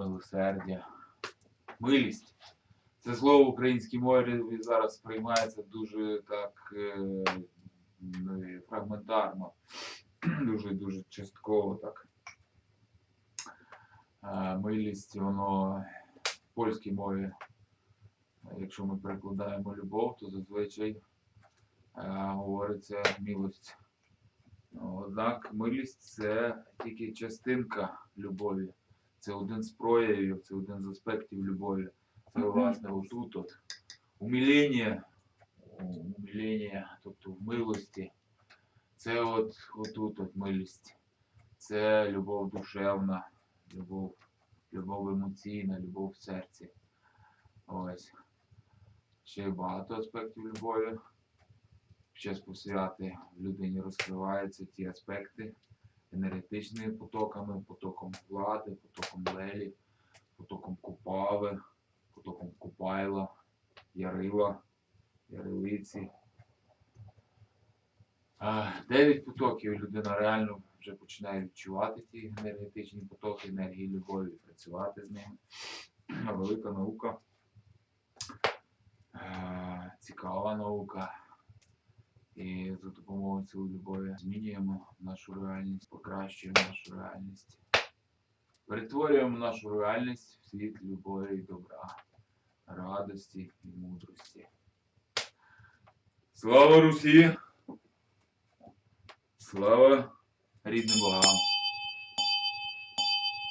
милосердя, милість. Це слово в українській мові зараз сприймається дуже так е, ну, фрагментарно, дуже дуже частково так. Е, Милість, воно в польській мові, якщо ми перекладаємо любов, то зазвичай е, говориться милость. Однак милість це тільки частинка любові. Це один з проявів, це один з аспектів любові. Це власне отут от. Умиління, умиління, тобто в милості. Це от отут от милість. Це любов душевна, любов, любов емоційна, любов в серці. Ось. Ще багато аспектів любові. Час посвяти в людині розкриваються ті аспекти енергетичними потоками, потоком влади, лелі, потоком купави, потоком купайла, ярила, ярилиці. Дев'ять потоків людина реально вже починає відчувати ті енергетичні потоки, енергії любові, працювати з ними. Велика наука. Цікава наука. І за допомогою цієї любові змінюємо нашу реальність, покращуємо нашу реальність. Перетворюємо нашу реальність в світ любові і добра, радості і мудрості. Слава Русі! Слава рідним богам!